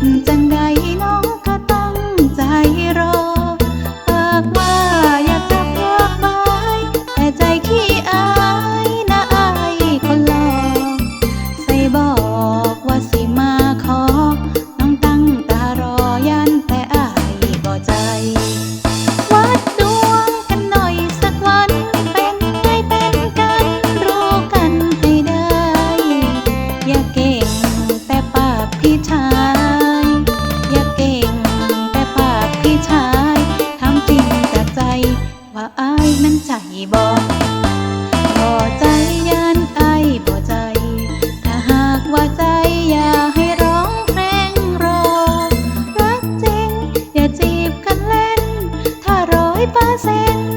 Tình ว่าอายมันใจบอกพอใจยันอายบ่ใจ ถ้าหากว่าใจอย่าให้ร้องเพลงรอ รักจริง อย่าจีบกันเล่น ถ้าร้อยเปอร์เซ็นต์